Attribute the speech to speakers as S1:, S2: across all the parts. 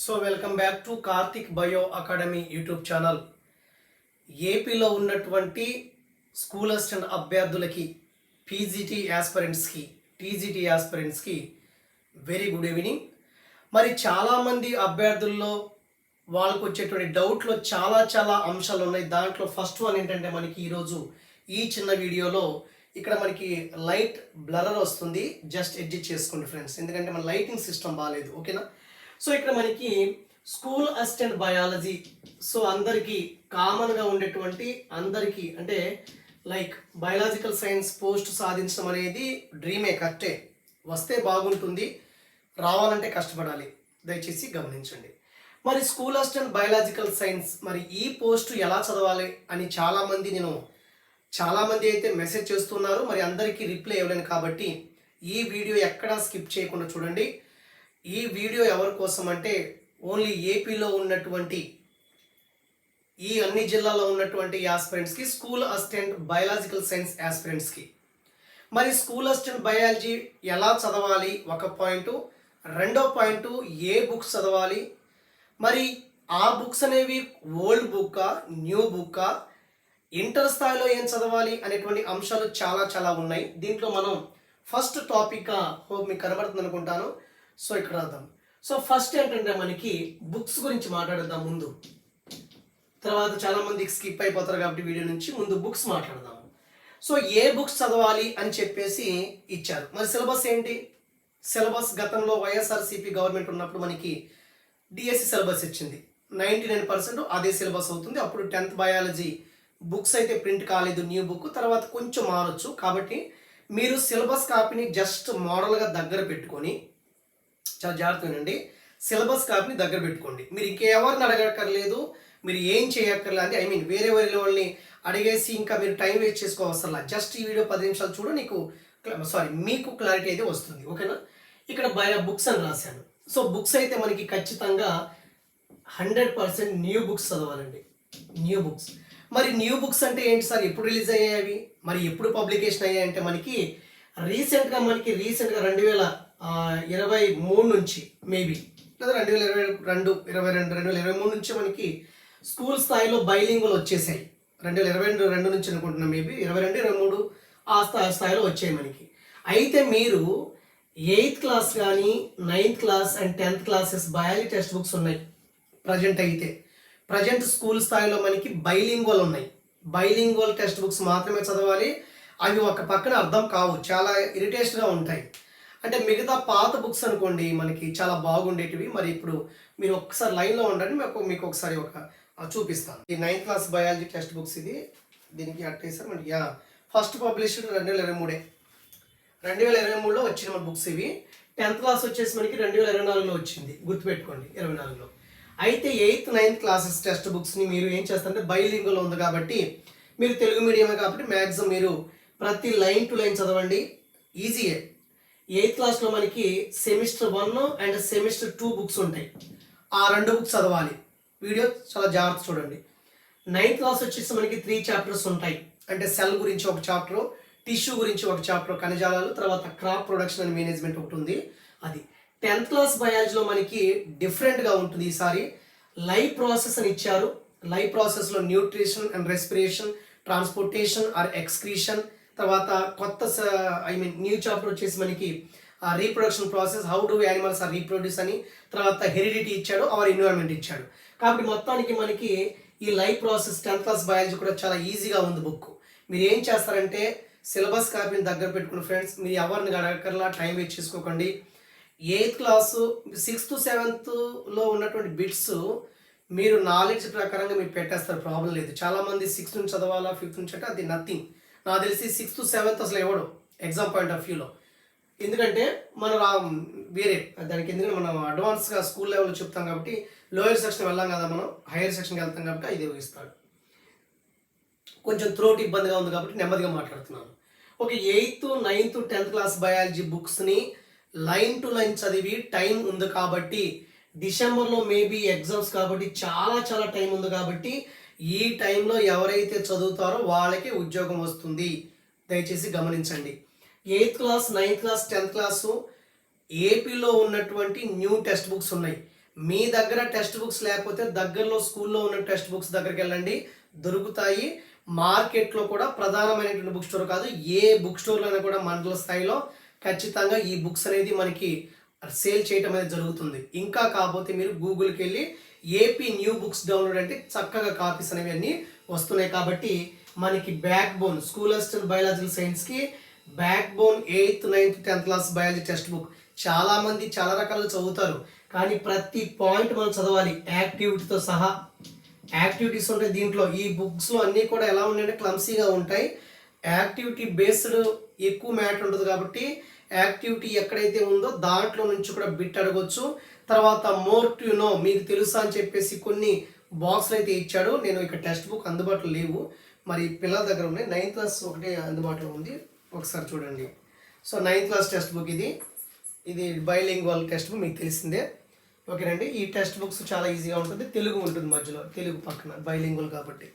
S1: So welcome back to Karthik bio academy YouTube channel. ఏపీలో ఉన్నటువంటి school assistant అభ్యర్థులకి PGT యాస్పరెంట్స్కి టీజీటీ యాస్పరెంట్స్కి వెరీ గుడ్ ఈవినింగ్ మరి చాలామంది అభ్యర్థుల్లో వాళ్ళకు వచ్చేటువంటి డౌట్లో చాలా చాలా అంశాలు ఉన్నాయి. దాంట్లో ఫస్ట్ వన్ ఏంటంటే మనకి ఈరోజు ఈ చిన్న వీడియోలో ఇక్కడ మనకి లైట్ బ్లరర్ వస్తుంది. జస్ట్ ఎడ్జిట్ చేసుకోండి ఫ్రెండ్స్ ఎందుకంటే మన లైటింగ్ సిస్టమ్ బాగాలేదు ఓకేనా సో ఇక్కడ మనకి స్కూల్ అసిస్టెంట్ బయాలజీ సో అందరికీ కామన్గా ఉండేటువంటి అందరికీ అంటే లైక్ బయాలజికల్ సైన్స్ పోస్ట్ సాధించడం అనేది డ్రీమే కరెక్టే. వస్తే బాగుంటుంది రావాలంటే కష్టపడాలి. దయచేసి గమనించండి. మరి స్కూల్ అసిస్టెంట్ బయాలజికల్ సైన్స్ మరి ఈ పోస్ట్ ఎలా చదవాలి అని చాలామంది నేను చాలామంది అయితే మెసేజ్ చేస్తున్నారు. మరి అందరికీ రిప్లై ఇవ్వలేను కాబట్టి ఈ వీడియో ఎక్కడా స్కిప్ చేయకుండా చూడండి. ఈ వీడియో ఎవరి కోసం అంటే ఓన్లీ ఏపీలో ఉన్నటువంటి ఈ అన్ని జిల్లాలో ఉన్నటువంటి యాస్పిరెంట్స్కి స్కూల్ అసిస్టెంట్ బయాలజికల్ సైన్స్ యాస్పిరెంట్స్కి మరి స్కూల్ అసిస్టెంట్ బయాలజీ ఎలా చదవాలి? ఒక పాయింట్. రెండో పాయింట్ ఏ బుక్స్ చదవాలి? మరి ఆ బుక్స్ అనేవి ఓల్డ్ బుక్కా న్యూ బుక్కా? ఇంటర్ స్థాయిలో ఏం చదవాలి అనేటువంటి అంశాలు చాలా చాలా ఉన్నాయి. దీంట్లో మనం ఫస్ట్ టాపిక్గా హోప్ మీకు కనబడుతుంది అనుకుంటాను సో ఇక్కడ రాద్దాం సో ఫస్ట్ ఏంటంటే మనకి బుక్స్ గురించి మాట్లాడదాం ముందు. తర్వాత చాలామందికి స్కిప్ అయిపోతారు కాబట్టి వీడియో నుంచి ముందు బుక్స్ మాట్లాడదాం. సో ఏ బుక్స్ చదవాలి అని చెప్పేసి ఇచ్చారు. మరి సిలబస్ ఏంటి? సిలబస్ గతంలో వైఎస్ఆర్సీపీ గవర్నమెంట్ ఉన్నప్పుడు మనకి డిఎస్సి సిలబస్ ఇచ్చింది. నైంటీ నైన్ పర్సెంట్ అదే సిలబస్ అవుతుంది. అప్పుడు టెన్త్ బయాలజీ బుక్స్ అయితే ప్రింట్ కాలేదు న్యూ బుక్. తర్వాత కొంచెం మారొచ్చు. కాబట్టి మీరు సిలబస్ కాపీని జస్ట్ మోడల్గా దగ్గర పెట్టుకొని చాలా జాగ్రత్తగా వినండి సిలబస్ కాపీని దగ్గర పెట్టుకోండి. మీరు ఇంకెవరిని అడగక్కర్లేదు మీరు ఏం చేయక్కర్లేదు ఐ మీన్ వేరే వేరే వాళ్ళని అడిగేసి ఇంకా మీరు టైం వేస్ట్ చేసుకోవసరం జస్ట్ ఈ వీడియో పది నిమిషాలు చూడు నీకు సారీ మీకు క్లారిటీ అయితే వస్తుంది. ఓకేనా? ఇక్కడ బయ బుక్స్ అని రాశాను. సో బుక్స్ అయితే మనకి ఖచ్చితంగా hundred percent new books చదవాలండి. New books. మరి న్యూ బుక్స్ అంటే ఏంటి సార్? ఎప్పుడు రిలీజ్ అయ్యాయి అవి? మరి ఎప్పుడు పబ్లికేషన్ అయ్యాయి అంటే మనకి రీసెంట్గా మనకి రీసెంట్గా రెండు వేల ఇరవై మూడు నుంచి మేబీ లేదా రెండు వేల ఇరవై రెండు ఇరవై రెండు రెండు వేల ఇరవై మూడు నుంచి మనకి స్కూల్ స్థాయిలో బైలింగులు వచ్చేసాయి. రెండు వేల ఇరవై రెండు రెండు నుంచి అనుకుంటున్నాం మేబీ ఇరవై రెండు ఇరవై మూడు ఆ స్థాయి స్థాయిలో వచ్చాయి మనకి. అయితే మీరు ఎయిత్ క్లాస్ కానీ ninth class and tenth classes biology textbooks ఉన్నాయి. ప్రజెంట్ అయితే. ప్రజెంట్ స్కూల్ స్థాయిలో మనకి బైలింగ్వల్ ఉన్నాయి. బైలింగ్వల్ టెక్స్ట్ బుక్స్ మాత్రమే చదవాలి. అవి ఒక పక్కన అర్థం కావు. చాలా ఇరిటేషన్గా ఉంటాయి. అంటే మిగతా పాత బుక్స్ అనుకోండి మనకి చాలా బాగుండేటివి. మరి ఇప్పుడు మీరు ఒక్కసారి లైన్లో ఉండండి మీకు మీకు ఒకసారి ఒక చూపిస్తాను. ఈ ninth class biology text books ఇది. దీనికి అట్టేసారు మనకి యా. ఫస్ట్ పబ్లిష్డ్ రెండు వేల ఇరవై మూడే. రెండు వేల ఇరవై మూడులో వచ్చిన మన బుక్స్ ఇవి. టెన్త్ క్లాస్ వచ్చేసి మనకి రెండు వేల ఇరవై నాలుగులో వచ్చింది. గుర్తుపెట్టుకోండి ఇరవై నాలుగులో. అయితే ఎయిత్ నైన్త్ క్లాసెస్ టెక్స్ట్ బుక్స్ని మీరు ఏం చేస్తారంటే బైలింగులో ఉంది కాబట్టి మీరు తెలుగు మీడియమే కాబట్టి మ్యాక్సిమం మీరు ప్రతి లైన్ టు లైన్ చదవండి. ఈజీయే ఎయిత్ క్లాస్లో మనకి semester one and semester two books ఉంటాయి. ఆ రెండు బుక్స్ చదవాలి. వీడియో చాలా జాగ్రత్త చూడండి. నైన్త్ క్లాస్ వచ్చేసి మనకి త్రీ చాప్టర్స్ ఉంటాయి. అంటే సెల్ గురించి ఒక చాప్టర్ టిష్యూ గురించి ఒక చాప్టర్ కణజాలాలు తర్వాత క్రాప్ ప్రొడక్షన్ అండ్ మేనేజ్మెంట్ ఒకటి ఉంది. అది. టెన్త్ క్లాస్ బయాలజీలో మనకి డిఫరెంట్గా ఉంటుంది ఈసారి. లైవ్ ప్రాసెస్ అని ఇచ్చారు. లైవ్ ప్రాసెస్లో nutrition and respiration transportation or excretion తర్వాత కొత్త ఐ మీన్ న్యూ చాప్టర్ వచ్చేసి మనకి reproduction process how do animals are reproduce అని తర్వాత హెరిడిటీ ఇచ్చాడు అవర్ ఎన్విరాన్మెంట్ ఇచ్చాడు. కాబట్టి మొత్తానికి మనకి ఈ life process tenth class biology కూడా చాలా ఈజీగా ఉంది బుక్ మీరు ఏం చేస్తారంటే సిలబస్ కాపీని దగ్గర పెట్టుకుని ఫ్రెండ్స్ మీరు ఎవరిని అడగకర్లా టైం వేస్ట్ చేసుకోకండి. ఎయిత్ క్లాసు సిక్స్త్ సెవెంత్లో ఉన్నటువంటి బిట్స్ మీరు నాలెడ్జ్ ప్రకారంగా మీరు పెట్టేస్తారు ప్రాబ్లం లేదు. చాలామంది సిక్స్త్ నుంచి చదవాలా ఫిఫ్త్ నుంచి అంటే అది నథింగ్ నాకు తెలిసి సిక్స్త్ సెవెంత్ అసలు ఇవ్వడు ఎగ్జామ్ పాయింట్ ఆఫ్ వ్యూలో ఎందుకంటే మన వేరే దానికి ఎందుకంటే మనం అడ్వాన్స్గా స్కూల్ లెవెల్లో చెప్తాం కాబట్టి లోయర్ సెక్షన్ వెళ్ళాం కదా మనం హైయర్ సెక్షన్కి వెళ్తాం కాబట్టి అది ఇస్తాడు కొంచెం త్రోట్ ఇబ్బందిగా ఉంది కాబట్టి నెమ్మదిగా మాట్లాడుతున్నాను. ఒక eighth ninth tenth class biology బుక్స్ని line to line చదివి టైం ఉంది కాబట్టి డిసెంబర్లో మేబీ ఎగ్జామ్స్ కాబట్టి చాలా చాలా టైం ఉంది కాబట్టి ఈ టైంలో ఎవరైతే చదువుతారో వాళ్ళకి ఉద్యోగం వస్తుంది. దయచేసి గమనించండి. Eighth class ninth class tenth class ఏపీలో ఉన్నటువంటి న్యూ టెక్స్ట్ బుక్స్ ఉన్నాయి. మీ దగ్గర టెక్స్ట్ బుక్స్ లేకపోతే దగ్గరలో స్కూల్లో ఉన్న టెక్స్ట్ బుక్స్ దగ్గరికి వెళ్ళండి. దొరుకుతాయి. మార్కెట్లో కూడా ప్రధానమైనటువంటి బుక్ స్టోర్ కాదు ఏ బుక్ స్టోర్లోనే కూడా మండల స్థాయిలో ఖచ్చితంగా ఈ బుక్స్ అనేది మనకి సేల్ చేయటం అనేది జరుగుతుంది. ఇంకా కాకపోతే మీరు గూగుల్కి వెళ్ళి ఏపీ న్యూ బుక్స్ డౌన్లోడ్ అంటే చక్కగా కాపీస్ అనేవి అన్నీ వస్తున్నాయి కాబట్టి మనకి backbone school assistant biological సైన్స్కి backbone eighth ninth tenth class biology textbook చాలామంది చాలా రకాలుగా చదువుతారు. కానీ ప్రతి పాయింట్ మనం చదవాలి. యాక్టివిటీతో సహా. యాక్టివిటీస్ ఉంటాయి దీంట్లో. ఈ బుక్స్లో అన్నీ కూడా ఎలా ఉన్నాయంటే క్లమ్సీగా ఉంటాయి. యాక్టివిటీ బేస్డ్ ఎక్కువ మ్యాటర్ ఉంటుంది కాబట్టి యాక్టివిటీ ఎక్కడైతే ఉందో దాంట్లో నుంచి కూడా బిట్ అడగొచ్చు. తర్వాత మోర్ టు నో మీకు తెలుసా అని చెప్పేసి కొన్ని బాక్స్లు అయితే ఇచ్చాడు. నేను ఇక్కడ టెక్స్ట్ బుక్ అందుబాటులో లేవు. మరి పిల్లల దగ్గర ఉన్నాయి. నైన్త్ క్లాస్ ఒకటే అందుబాటులో ఉంది. ఒకసారి చూడండి. So ninth class text book ఇది. ఇది బైలింగ్వల్ టెక్స్ట్ బుక్ మీకు తెలిసిందే. ఓకేనండి ఈ టెక్స్ట్ బుక్స్ చాలా ఈజీగా ఉంటుంది. తెలుగు ఉంటుంది మధ్యలో. తెలుగు పక్కన బైలింగుల్ కాబట్టి.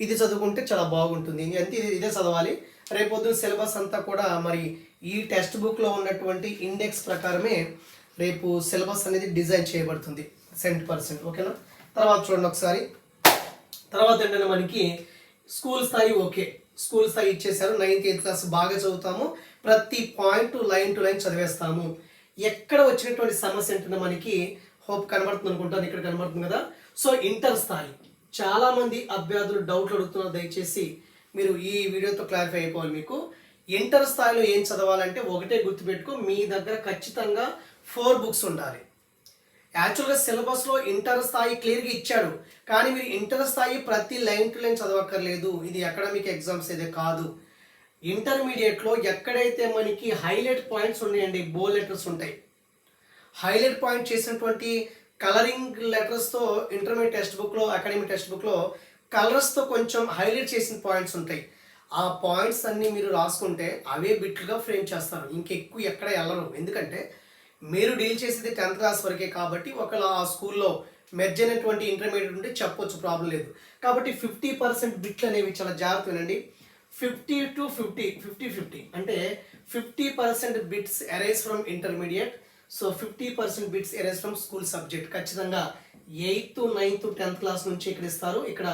S1: ఇది చదువుకుంటే చాలా బాగుంటుంది. అంతే ఇది ఇదే చదవాలి. రేపొద్దు సిలబస్ అంతా కూడా మరి ఈ టెక్స్ట్ బుక్లో ఉన్నటువంటి ఇండెక్స్ ప్రకారమే రేపు సిలబస్ అనేది డిజైన్ చేయబడుతుంది. సెంట్ పర్సెంట్ ఓకేనా? తర్వాత చూడండి ఒకసారి. తర్వాత ఏంటంటే మనకి స్కూల్ స్థాయి ఓకే. స్కూల్ స్థాయి ఇచ్చేసారు. నైన్త్ ఎయిత్ క్లాస్ బాగా చదువుతాము. ప్రతి పాయింట్ లైన్ టు లైన్ చదివేస్తాము. ఎక్కడ వచ్చినటువంటి సమస్య ఏంటంటే మనకి హోప్ కనబడుతుంది అనుకుంటాను. ఇక్కడ కనబడుతుంది కదా. సో ఇంటర్ స్థాయి. చాలామంది అభ్యర్థులు డౌట్లు అడుగుతున్నారు. దయచేసి మీరు ఈ వీడియోతో క్లారిఫై అయిపోవాలి మీకు. ఇంటర్ స్థాయిలో ఏం చదవాలంటే ఒకటే గుర్తుపెట్టుకో మీ దగ్గర ఖచ్చితంగా ఫోర్ బుక్స్ ఉండాలి. యాక్చువల్గా సిలబస్లో ఇంటర్ స్థాయి క్లియర్గా ఇచ్చాడు కానీ మీరు ఇంటర్ స్థాయి ప్రతి లైన్ టు లైన్ చదవక్కర్లేదు. ఇది అకాడమిక్ ఎగ్జామ్స్ అయితే కాదు. ఇంటర్మీడియట్లో ఎక్కడైతే మనకి హైలైట్ పాయింట్స్ ఉన్నాయండి బో లెటర్స్ ఉంటాయి. హైలైట్ పాయింట్ చేసినటువంటి కలరింగ్ లెటర్స్తో ఇంటర్మీడియట్ టెక్స్ట్ బుక్లో అకాడమిక్ టెక్స్ట్ బుక్లో కలర్స్తో కొంచెం హైలైట్ చేసిన పాయింట్స్ ఉంటాయి. ఆ పాయింట్స్ అన్నీ మీరు రాసుకుంటే అవే బిట్లుగా ఫ్రేమ్ చేస్తారు. ఇంకెక్కువ ఎక్కడ వెళ్ళరు ఎందుకంటే మీరు డీల్ చేసేది టెన్త్ క్లాస్ వరకే కాబట్టి ఒకవేళ ఆ స్కూల్లో మెర్జ్ అయినటువంటి ఇంటర్మీడియట్ ఉంటే చెప్పొచ్చు ప్రాబ్లం లేదు. కాబట్టి ఫిఫ్టీ పర్సెంట్ బిట్లు అనేవి చాలా జాగ్రత్త వినండి fifty to fifty fifty fifty. అంటే fifty percent bits arise from intermediate. So fifty percent bits arise from school subject. ఖచ్చితంగా ఎయిత్ నైన్త్ టెన్త్ క్లాస్ నుంచి ఇక్కడ ఇస్తారు. ఇక్కడ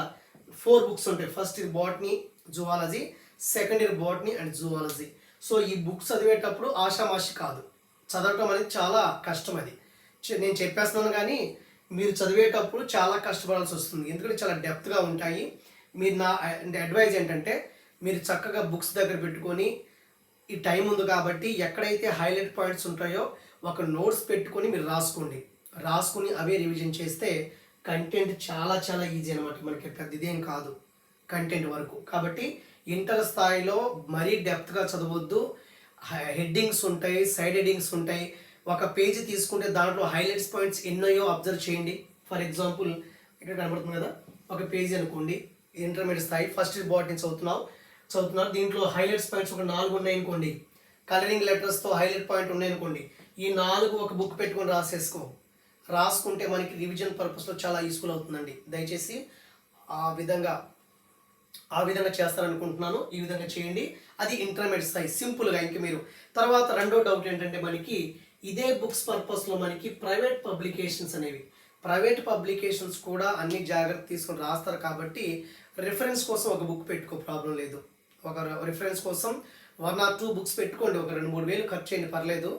S1: ఫోర్ బుక్స్ ఉంటాయి. ఫస్ట్ ఇది botany zoology second year botany and zoology so ఈ books చదివేటప్పుడు ఆషామాషి కాదు. చదవటం అనేది చాలా కష్టం అది. నేను చెప్పేస్తున్నాను కానీ మీరు చదివేటప్పుడు చాలా కష్టపడాల్సి వస్తుంది. ఎందుకంటే చాలా డెప్త్గా ఉంటాయి. మీరు నా అడ్వైజ్ ఏంటంటే మీరు చక్కగా బుక్స్ దగ్గర పెట్టుకొని ఈ టైం ఉంది కాబట్టి ఎక్కడైతే హైలైట్ పాయింట్స్ ఉంటాయో ఒక నోట్స్ పెట్టుకొని మీరు రాసుకోండి. రాసుకుని అవే రివిజన్ చేస్తే కంటెంట్ చాలా చాలా ఈజీ అనమాట మనకి. పెద్ద ఇదేం కాదు. కంటెంట్ వరకు. కాబట్టి ఇంటర్ స్థాయిలో మరీ డెప్త్గా చదవద్దు. హెడ్డింగ్స్ ఉంటాయి సైడ్ హెడ్డింగ్స్ ఉంటాయి. ఒక పేజీ తీసుకుంటే దాంట్లో హైలైట్స్ పాయింట్స్ ఎన్నయో అబ్జర్వ్ చేయండి. ఫర్ ఎగ్జాంపుల్ ఇక్కడ కనబడుతుంది కదా? ఒక పేజీ అనుకోండి. ఇంటర్మీడియట్ స్థాయి ఫస్ట్ బాటనీ చదువుతున్నావు చదువుతున్నారు. దీంట్లో హైలైట్స్ పాయింట్స్ ఒక నాలుగు ఉన్నాయనుకోండి కలరింగ్ లెటర్స్తో హైలైట్ పాయింట్ ఉన్నాయి అనుకోండి. ఈ నాలుగు ఒక బుక్ పెట్టుకొని రాసేసుకో. రాసుకుంటే మనకి రివిజన్ పర్పస్లో చాలా యూస్ఫుల్ అవుతుందండి. దయచేసి ఆ విధంగా ఆ విధంగా చేస్తారనుకుంటున్నాను. ఈ విధంగా చేయండి. అది ఇంటర్మీడియట్ స్థాయి సింపుల్గా ఇంక మీరు. తర్వాత రెండో డౌట్ ఏంటంటే మనకి ఇదే బుక్స్ పర్పస్లో మనకి ప్రైవేట్ పబ్లికేషన్స్ అనేవి. ప్రైవేట్ పబ్లికేషన్స్ కూడా అన్ని జాగ్రత్త తీసుకొని రాస్తారు కాబట్టి రిఫరెన్స్ కోసం ఒక బుక్ పెట్టుకో ప్రాబ్లం లేదు. ఒక రిఫరెన్స్ కోసం వన్ ఆర్ టూ బుక్స్ పెట్టుకోండి. ఒక రెండు మూడు వేలు ఖర్చు చేయండి పర్లేదు.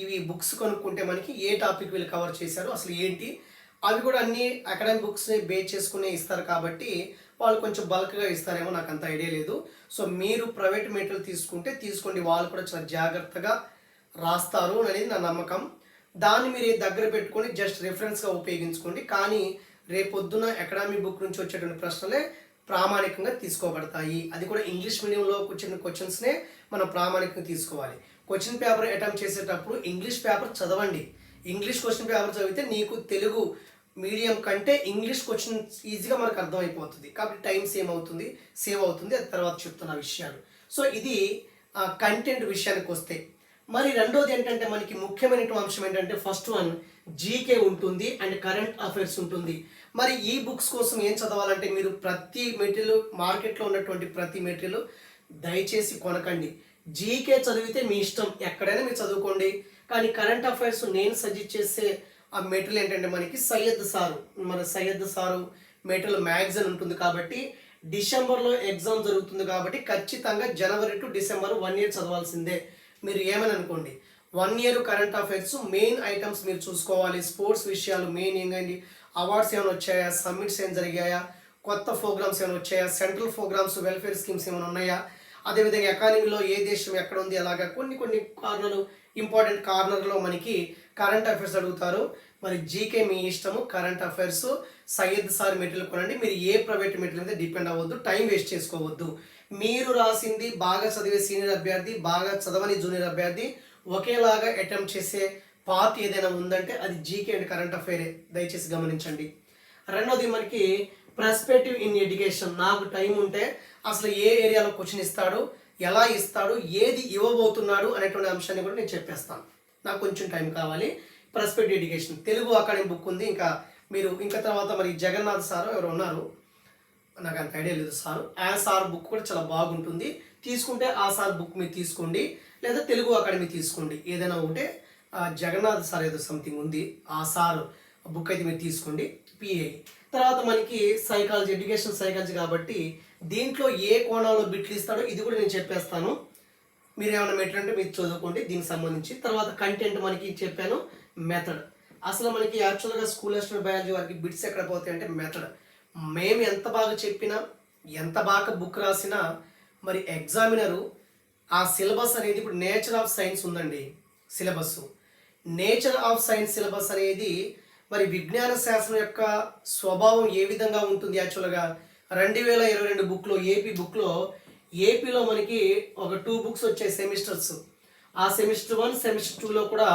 S1: ఇవి బుక్స్ కొనుక్కుంటే మనకి ఏ టాపిక్ వీళ్ళు కవర్ చేశారు అసలు ఏంటి? అవి కూడా అన్ని అకాడమిక్ బుక్స్ని బేస్ చేసుకునే ఇస్తారు కాబట్టి వాళ్ళు కొంచెం బల్క్గా ఇస్తారేమో నాకు అంత ఐడియా లేదు. సో మీరు ప్రైవేట్ మెటీరియల్ తీసుకుంటే తీసుకోండి. వాళ్ళు కూడా చాలా జాగ్రత్తగా రాస్తారు అనేది నా నమ్మకం. దాన్ని మీరు దగ్గర పెట్టుకొని జస్ట్ రెఫరెన్స్గా ఉపయోగించుకోండి. కానీ రేపొద్దున అకాడమిక్ బుక్ నుంచి వచ్చేటువంటి ప్రశ్నలే ప్రామాణికంగా తీసుకోబడతాయి. అది కూడా ఇంగ్లీష్ మీడియంలో వచ్చిన క్వశ్చన్స్నే మనం ప్రామాణికంగా తీసుకోవాలి. క్వశ్చన్ పేపర్ అటెంప్ట్ చేసేటప్పుడు ఇంగ్లీష్ పేపర్ చదవండి. ఇంగ్లీష్ క్వశ్చన్ పేపర్ చదివితే నీకు తెలుగు మీడియం కంటే ఇంగ్లీష్ క్వశ్చన్ ఈజీగా మనకు అర్థమైపోతుంది. కాబట్టి టైం సేవ్ అవుతుంది సేవ్ అవుతుంది. అది తర్వాత చెప్తున్న విషయాలు. సో ఇది కంటెంట్ విషయానికి వస్తే. మరి రెండోది ఏంటంటే మనకి ముఖ్యమైన అంశం ఏంటంటే ఫస్ట్ వన్ జీకే ఉంటుంది అండ్ కరెంట్ అఫైర్స్ ఉంటుంది. మరి ఈ బుక్స్ కోసం ఏం చదవాలంటే మీరు ప్రతి మెటీరియల్ మార్కెట్లో ఉన్నటువంటి ప్రతి మెటీరియల్ దయచేసి కొనకండి. జీకే చదివితే మీ ఇష్టం. ఎక్కడైనా మీరు చదువుకోండి. కానీ కరెంట్ అఫైర్స్ నేను సజెస్ట్ చేసే ఆ మెటీరియల్ ఏంటంటే మనకి సయ్యద్ సారు మన సయ్యద్ సారు మెటీరియల్ మ్యాగజైన్ ఉంటుంది కాబట్టి డిసెంబర్లో ఎగ్జామ్ జరుగుతుంది కాబట్టి ఖచ్చితంగా January to December one year చదవాల్సిందే. మీరు ఏమని అనుకోండి one year current affairs main items మీరు చూసుకోవాలి స్పోర్ట్స్ విషయాలు మెయిన్ ఏంటండి అవార్డ్స్ ఏమైనా వచ్చాయా సమ్మిట్స్ ఏమైనా జరిగాయా కొత్త ప్రోగ్రామ్స్ ఏమైనా వచ్చాయా సెంట్రల్ ప్రోగ్రామ్స్ వెల్ఫేర్ స్కీమ్స్ ఏమైనా ఉన్నాయా అదేవిధంగా ఎకానమీలో ఏ దేశం ఎక్కడ ఉంది అలాగా కొన్ని కొన్ని కార్నర్లు ఇంపార్టెంట్ కార్నర్లో మనకి కరెంట్ అఫైర్స్ అడుగుతారు. మరి జీకే మీ ఇష్టము current affairs. Syed sir material కొనండి. మీరు ఏ ప్రైవేట్ మెటీరియల్ మీద డిపెండ్ అవ్వద్దు టైం వేస్ట్ చేసుకోవద్దు. మీరు రాసింది బాగా చదివే సీనియర్ అభ్యర్థి బాగా చదవని జూనియర్ అభ్యర్థి ఒకేలాగా అటెంప్ట్ చేసే పార్ట్ ఏదైనా ఉందంటే అది జీకే అండ్ కరెంట్ అఫైరే. దయచేసి గమనించండి. రెండోది మనకి పర్స్పెక్టివ్ ఇన్ ఎడ్యుకేషన్ నాకు టైం ఉంటే అసలు ఏ ఏరియాలో క్వశ్చన్ ఇస్తాడు ఎలా ఇస్తాడు ఏది ఇవ్వబోతున్నాడు అనేటువంటి అంశాన్ని కూడా నేను చెప్పేస్తాను. నాకు కొంచెం టైం కావాలి. ప్రెస్పెక్ట్ ఎడ్యుకేషన్. తెలుగు అకాడమీ బుక్ ఉంది. ఇంకా మీరు ఇంకా తర్వాత మరి జగన్నాథ్ సార్ ఎవరు ఉన్నారు. నాకు అంత ఐడియా లేదు సార్. ఆ సార్ బుక్ కూడా చాలా బాగుంటుంది. తీసుకుంటే ఆ సార్ బుక్ మీరు తీసుకోండి. లేదా తెలుగు అకాడమీ తీసుకోండి. ఏదైనా ఒకటే ఆ జగన్నాథ్ సార్ ఏదో సంథింగ్ ఉంది. ఆ సార్ బుక్ అయితే మీరు తీసుకోండి. పిఏ తర్వాత మనకి సైకాలజీ ఎడ్యుకేషన్ సైకాలజీ కాబట్టి దీంట్లో ఏ కోణంలో బిట్లు ఇస్తాడో ఇది కూడా నేను చెప్పేస్తాను. మీరు ఏమైనా మెటీరియల్ అంటే మీరు చదువుకోండి దీనికి సంబంధించి. తర్వాత కంటెంట్ మనకి చెప్పాను మెథడ్ అసలు మనకి యాక్చువల్గా స్కూల్ అసిస్టెంట్ బయాలజీ వారికి బిట్స్ ఎక్కడ పోతాయి అంటే మెథడ్ మేము ఎంత బాగా చెప్పినా ఎంత బాగా బుక్ రాసినా మరి ఎగ్జామినరు ఆ సిలబస్ అనేది ఇప్పుడు నేచర్ ఆఫ్ సైన్స్ ఉందండి syllabus nature of science syllabus అనేది మరి విజ్ఞాన శాస్త్రం యొక్క స్వభావం ఏ విధంగా ఉంటుంది యాక్చువల్గా రెండు వేల ఇరవై రెండు బుక్లో ఏపీ బుక్లో ఏపీలో మనకి ఒక టూ బుక్స్ వచ్చాయి సెమిస్టర్స్ ఆ సెమిస్టర్ వన్ సెమిస్టర్ టూలో కూడా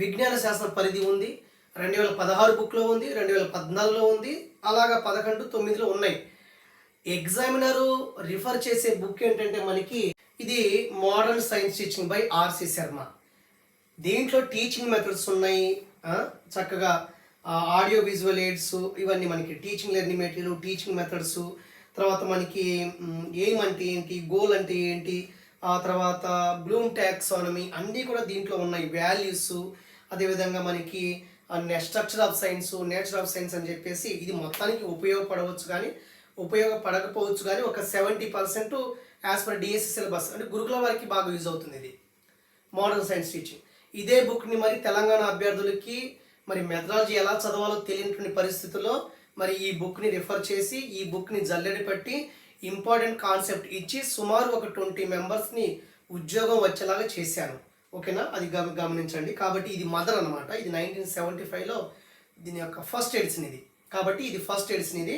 S1: విజ్ఞాన శాస్త్ర పరిధి ఉంది. రెండు వేల పదహారు బుక్లో ఉంది రెండు వేల పద్నాలుగులో ఉంది అలాగా పదకొండు తొమ్మిదిలో ఉన్నాయి. ఎగ్జామినరు రిఫర్ చేసే బుక్ ఏంటంటే మనకి ఇది modern science teaching by R C Sharma దీంట్లో టీచింగ్ మెథడ్స్ ఉన్నాయి. చక్కగా ఆడియో విజువల్ ఎయిడ్స్ ఇవన్నీ మనకి teaching learning material teaching methods తర్వాత మనకి ఎయిమ్ అంటే ఏంటి గోల్ అంటే ఏంటి ఆ తర్వాత బ్లూమ్ టాక్సానమీ అన్నీ కూడా దీంట్లో ఉన్నాయి. వాల్యూస్ అదేవిధంగా మనకి structure of science nature of science అని చెప్పేసి ఇది మొత్తానికి ఉపయోగపడవచ్చు కానీ ఉపయోగపడకపోవచ్చు కానీ ఒక seventy percent as per DSC syllabus అంటే గురుకుల వారికి బాగా యూజ్ అవుతుంది ఇది. Modern science teaching. ఇదే బుక్ని మరి తెలంగాణ అభ్యర్థులకి మరి మెథడాలజీ ఎలా చదవాలో తెలియనటువంటి పరిస్థితుల్లో మరి ఈ బుక్ని రిఫర్ చేసి ఈ బుక్ని జల్లెడి పట్టి ఇంపార్టెంట్ కాన్సెప్ట్ ఇచ్చి సుమారు ఒక ట్వంటీ మెంబర్స్ని ఉద్యోగం వచ్చేలాగా చేశాను ఓకేనా? అది గమ గమనించండి. కాబట్టి ఇది మదర్ అనమాట ఇది నైన్టీన్ సెవెంటీ ఫైవ్లో దీని యొక్క ఫస్ట్ ఎడిషన్ ఇది. కాబట్టి ఇది ఫస్ట్ ఎడిషన్ ఇది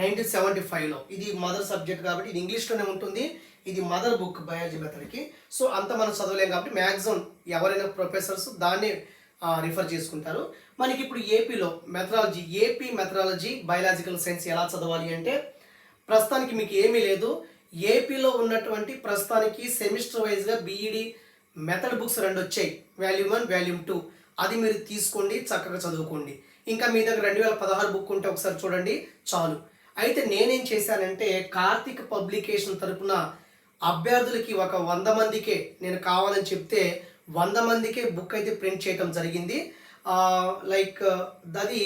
S1: నైన్టీన్ సెవెంటీ ఫైవ్లో ఇది మదర్ సబ్జెక్ట్ కాబట్టి ఇది ఇంగ్లీష్లోనే ఉంటుంది. ఇది మదర్ బుక్ బయాలజీ మెథడ్కి సో అంత మనం చదవలేం కాబట్టి మ్యాక్సిమం ఎవరైనా ప్రొఫెసర్స్ దాన్ని రిఫర్ చేసుకుంటారు. మనకి ఇప్పుడు ఏపీలో methodology AP methodology biological science ఎలా చదవాలి అంటే ప్రస్తుతానికి మీకు ఏమీ లేదు. ఏపీలో ఉన్నటువంటి ప్రస్తుతానికి సెమిస్టర్ వైజ్గా బీఈడి మెథడ్ బుక్స్ రెండు వచ్చాయి. Volume one volume two. అది మీరు తీసుకోండి చక్కగా చదువుకోండి. ఇంకా మీ దగ్గర రెండు వేల పదహారు బుక్ ఉంటే ఒకసారి చూడండి చాలు. అయితే నేనేం చేశానంటే కార్తీక్ పబ్లికేషన్ తరపున అభ్యర్థులకి ఒక వంద మందికే నేను కావాలని చెప్తే వంద మందికే బుక్ అయితే ప్రింట్ చేయడం జరిగింది. లైక్ అది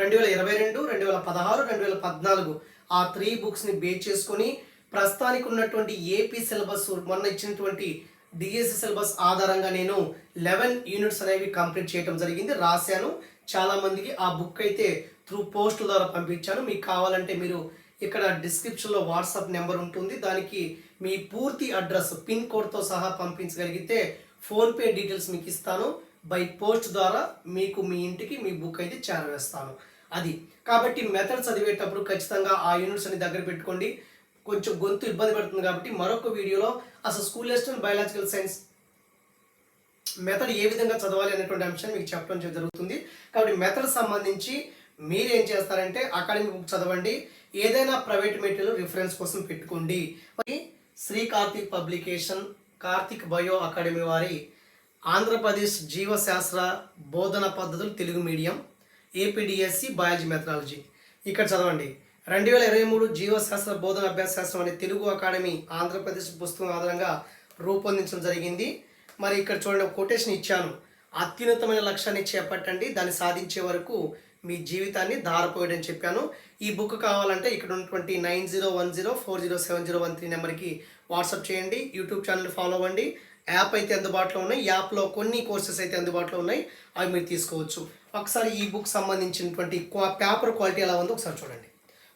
S1: రెండు వేల ఇరవై రెండు రెండు వేల పదహారు రెండు వేల పద్నాలుగు ఆ త్రీ బుక్స్ని బేస్ చేసుకొని ప్రస్తుతానికి ఉన్నటువంటి ఏపీ సిలబస్ మొన్న ఇచ్చినటువంటి డిఎస్సి సిలబస్ ఆధారంగా నేను లెవెన్ యూనిట్స్ అనేవి కంప్లీట్ చేయడం జరిగింది రాశాను. చాలా మందికి ఆ బుక్ అయితే త్రూ పోస్ట్ ద్వారా పంపించాను. మీకు కావాలంటే మీరు ఇక్కడ డిస్క్రిప్షన్లో వాట్సాప్ నెంబర్ ఉంటుంది. దానికి మీ పూర్తి అడ్రస్ పిన్ కోడ్తో సహా పంపించగలిగితే ఫోన్పే డీటెయిల్స్ మీకు ఇస్తాను. బై పోస్ట్ ద్వారా మీకు మీ ఇంటికి మీ బుక్ అయితే చేరవేస్తాను అది. కాబట్టి మెథడ్ చదివేటప్పుడు ఖచ్చితంగా ఆ యూనిట్స్ అని దగ్గర పెట్టుకోండి. కొంచెం గొంతు ఇబ్బంది పడుతుంది కాబట్టి మరొక వీడియోలో అసలు school lesson biological science method ఏ విధంగా చదవాలి అనేటువంటి అంశాన్ని మీకు చెప్పడం జరుగుతుంది. కాబట్టి మెథడ్ సంబంధించి మీరు ఏం చేస్తారంటే అకాడమిక్ బుక్ చదవండి. ఏదైనా ప్రైవేట్ మెటీరియల్ రిఫరెన్స్ కోసం పెట్టుకోండి. Shri Karthik publication Karthik bio academy వారి ఆంధ్రప్రదేశ్ జీవశాస్త్ర బోధన పద్ధతులు Telugu medium APDSC biology methodology ఇక్కడ చదవండి. రెండు వేల ఇరవై మూడు జీవశాస్త్ర బోధన అభ్యాస శాస్త్రం అనే తెలుగు అకాడమీ ఆంధ్రప్రదేశ్ పుస్తకం ఆధారంగా రూపొందించడం జరిగింది. మరి ఇక్కడ చూడండి కొటేషన్ ఇచ్చాను. అత్యున్నతమైన లక్ష్యాన్ని చేపట్టండి దాన్ని సాధించే వరకు మీ జీవితాన్ని ధారపోయడం చెప్పాను. ఈ బుక్ కావాలంటే ఇక్కడ ఉన్నటువంటి nine zero one zero four zero seven zero one three నెంబర్కి వాట్సాప్ చేయండి యూట్యూబ్ ఛానల్ ఫాలో అవ్వండి. యాప్ అయితే అందుబాటులో ఉన్నాయి. యాప్లో కొన్ని కోర్సెస్ అయితే అందుబాటులో ఉన్నాయి. అవి మీరు తీసుకోవచ్చు. ఒకసారి ఈ బుక్ సంబంధించినటువంటి పేపర్ క్వాలిటీ ఎలా ఉందో ఒకసారి చూడండి.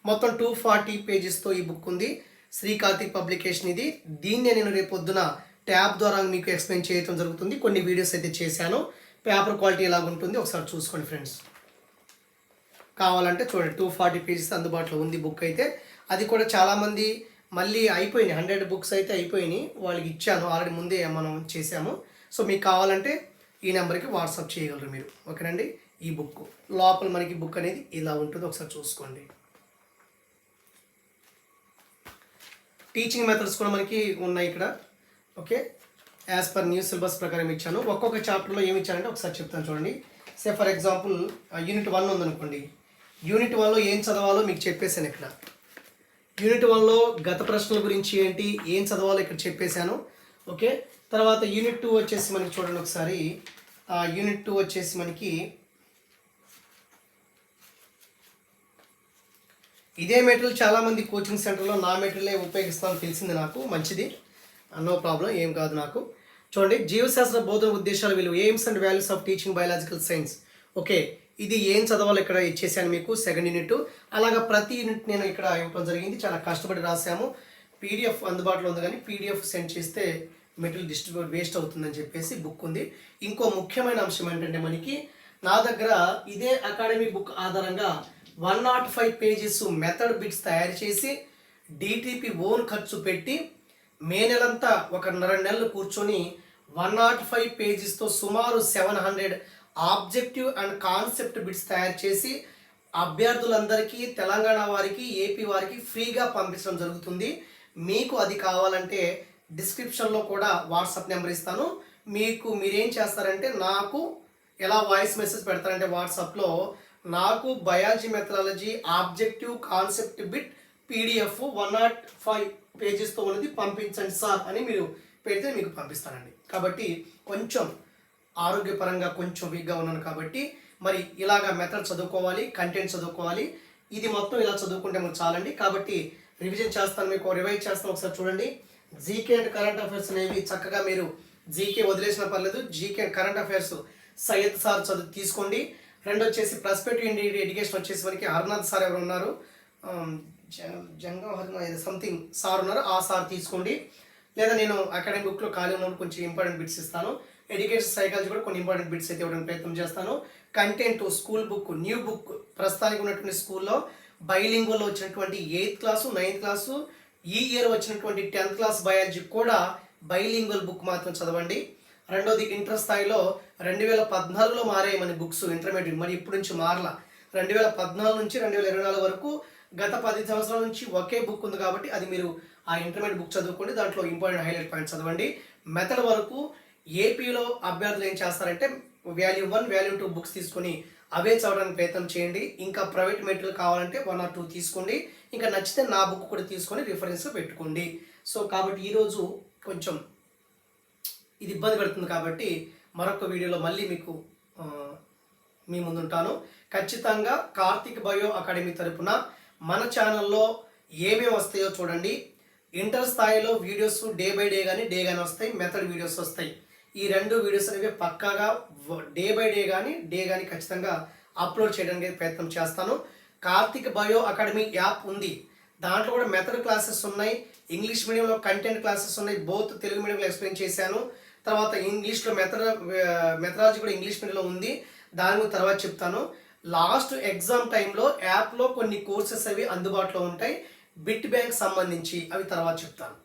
S1: మొత్తం టూ ఫార్టీ పేజెస్తో ఈ బుక్ ఉంది. శ్రీ కార్తిక్ పబ్లికేషన్ ఇది. దీన్నే నేను రేపు పొద్దున ట్యాబ్ ద్వారా మీకు ఎక్స్ప్లెయిన్ చేయడం జరుగుతుంది. కొన్ని వీడియోస్ అయితే చేశాను. పేపర్ క్వాలిటీ ఎలా ఉంటుంది ఒకసారి చూసుకోండి ఫ్రెండ్స్. కావాలంటే చూడండి. టూ ఫార్టీ పేజెస్ అందుబాటులో ఉంది బుక్ అయితే. అది కూడా చాలామంది మళ్ళీ అయిపోయినాయి. హండ్రెడ్ బుక్స్ అయితే అయిపోయినాయి. వాళ్ళకి ఇచ్చాను. ఆల్రెడీ ముందే మనం చేసాము సో మీకు కావాలంటే ఈ నెంబర్కి వాట్సాప్ చేయగలరు మీరు. ఓకేనండి? ఈ బుక్. లోపల మనకి బుక్ అనేది ఇలా ఉంటుంది ఒకసారి చూసుకోండి. టీచింగ్ మెథడ్స్ కూడా మనకి ఉన్నాయి ఇక్కడ. Okay? As per new syllabus ప్రకారం ఇచ్చాను. ఒక్కొక్క చాప్టర్లో ఏమి ఇచ్చానంటే ఒకసారి చెప్తాను చూడండి. Say for example unit one ఉందనుకోండి. యూనిట్ వన్లో ఏం చదవాలో మీకు చెప్పేశాను ఇక్కడ. యూనిట్ వన్లో గత ప్రశ్నల గురించి ఏంటి ఏం చదవాలో ఇక్కడ చెప్పేశాను. ఓకే? తర్వాత యూనిట్ టూ వచ్చేసి మనకి చూడండి ఒకసారి. ఆ, యూనిట్ టూ వచ్చేసి మనకి ఇదే మెటీరియల్ చాలామంది కోచింగ్ సెంటర్లో నా మెటీరియలే ఉపయోగిస్తామని తెలిసింది నాకు మంచిది. నో ప్రాబ్లం ఏం కాదు నాకు. చూడండి జీవశాస్త్ర బోధన ఉద్దేశాలు విలువ aims and values of teaching biological science okay? ఇది ఏం చదవాలో ఇక్కడ ఇచ్చేసాను మీకు సెకండ్ యూనిట్ అలాగా ప్రతి యూనిట్ నేను ఇక్కడ ఇవ్వడం జరిగింది. చాలా కష్టపడి రాసాము పీడిఎఫ్ అందుబాటులో ఉంది కానీ పీడిఎఫ్ సెండ్ చేస్తే మెటీరియల్ డిస్ట్రిబ్యూట్ వేస్ట్ అవుతుందని చెప్పేసి బుక్ ఉంది. ఇంకో ముఖ్యమైన అంశం ఏంటంటే మనకి నా దగ్గర ఇదే అకాడమీ బుక్ ఆధారంగా one nought five pages method bits తయారు చేసి డిటిపి ఓన్ ఖర్చు పెట్టి మే నెలంతా ఒక నెల నెలలు కూర్చొని వన్ నాట్ ఫైవ్ పేజెస్తో సుమారు seven hundred objective and concept bits తయారు చేసి అభ్యర్థులందరికీ తెలంగాణ వారికి ఏపీ వారికి ఫ్రీగా పంపించడం జరుగుతుంది. మీకు అది కావాలంటే డిస్క్రిప్షన్లో కూడా వాట్సాప్ నెంబర్ ఇస్తాను. మీకు మీరేం చేస్తారంటే నాకు ఎలా వాయిస్ మెసేజ్ పెడతారంటే వాట్సాప్లో నాకు biology methodology objective concept bit PDF one nought five పేజెస్తో ఉన్నది పంపించండి సార్ అని మీరు పెడితే మీకు పంపిస్తానండి. కాబట్టి కొంచెం ఆరోగ్యపరంగా కొంచెం వీక్గా ఉన్నాను కాబట్టి మరి ఇలాగా మెథడ్ చదువుకోవాలి కంటెంట్ చదువుకోవాలి. ఇది మొత్తం ఇలా చదువుకుంటే మనకు చాలండి. కాబట్టి రివిజన్ చేస్తాను మీకు రివైజ్ చేస్తాను. ఒకసారి చూడండి. జీకే అండ్ కరెంట్ అఫైర్స్ అనేవి చక్కగా మీరు జీకే వదిలేసిన పర్లేదు. GK current affairs Syed sir చదువు తీసుకోండి. రెండు వచ్చేసి ప్రస్పెక్టివ్ ఇండియన్ ఎడ్యుకేషన్ వచ్చేసి మనకి హర్నాథ్ సార్ ఎవరు ఉన్నారు? జ- జంగం సంథింగ్ సార్ ఉన్నారు. ఆ సార్ తీసుకోండి. లేదా నేను అకాడమిక్ బుక్లో ఖాళీ ఉన్నప్పుడు కొంచెం ఇంపార్టెంట్ బిట్స్ ఇస్తాను. ఎడ్యుకేషన్ సైకాలజీ కూడా కొన్ని ఇంపార్టెంట్ బిట్స్ అయితే ఇవ్వడానికి ప్రయత్నం చేస్తాను. Content school book new book ప్రస్తుతానికి ఉన్నటువంటి స్కూల్లో బైలింగ్వల్లో వచ్చినటువంటి ఎయిత్ క్లాసు నైన్త్ క్లాసు ఈ ఇయర్ వచ్చినటువంటి టెన్త్ క్లాస్ బయాలజీ కూడా బైలింగ్వల్ బుక్ మాత్రం చదవండి. రెండోది ఇంటర్ స్థాయిలో రెండు వేల పద్నాలుగులో మారాయి మన బుక్స్ ఇంటర్మీడియట్ మరి ఇప్పటి నుంచి మారలా. రెండు వేల పద్నాలుగు నుంచి రెండు వేల ఇరవై నాలుగు వరకు గత పది సంవత్సరాల నుంచి ఒకే బుక్ ఉంది కాబట్టి అది మీరు ఆ ఇంటర్మీడియట్ బుక్ చదువుకోండి. దాంట్లో ఇంపార్టెంట్ హైలైట్ పాయింట్ చదవండి. మెథడ్ వరకు ఏపీలో అభ్యర్థులు ఏం చేస్తారంటే value one value two books తీసుకొని అవే చదవడానికి ప్రయత్నం చేయండి. ఇంకా ప్రైవేట్ మెటీరియల్ కావాలంటే వన్ ఆర్ టూ తీసుకోండి. ఇంకా నచ్చితే నా బుక్ కూడా తీసుకొని రిఫరెన్స్ పెట్టుకోండి. సో కాబట్టి ఈరోజు కొంచెం ఇది ఇబ్బంది పెడుతుంది కాబట్టి మరొక వీడియోలో మళ్ళీ మీకు మీ ముందుంటాను. ఖచ్చితంగా కార్తిక్ బయో అకాడమీ తరపున మన ఛానల్లో ఏమేమి వస్తాయో చూడండి. ఇంటర్ స్థాయిలో వీడియోస్ డే బై డే కానీ డే కానీ వస్తాయి మెథడ్ వీడియోస్ వస్తాయి. ఈ రెండు వీడియోస్ అనేవి పక్కాగా డే బై డే కానీ డే కానీ ఖచ్చితంగా అప్లోడ్ చేయడానికి ప్రయత్నం చేస్తాను. కార్తిక్ బయో అకాడమీ యాప్ ఉంది. దాంట్లో కూడా మెథడ్ క్లాసెస్ ఉన్నాయి. ఇంగ్లీష్ మీడియంలో కంటెంట్ క్లాసెస్ ఉన్నాయి. బోత్ తెలుగు మీడియంలో ఎక్స్ప్లెయిన్ చేశాను. తర్వాత ఇంగ్లీష్లో మెథడ్ మెథడాలజీ కూడా ఇంగ్లీష్ మీడియంలో ఉంది. దాని గురించి తర్వాత చెప్తాను. లాస్ట్ ఎగ్జామ్ టైంలో యాప్లో కొన్ని కోర్సెస్ అవి అందుబాటులో ఉంటాయి. బిట్ బ్యాంక్ సంబంధించి అవి తర్వాత చెప్తాను.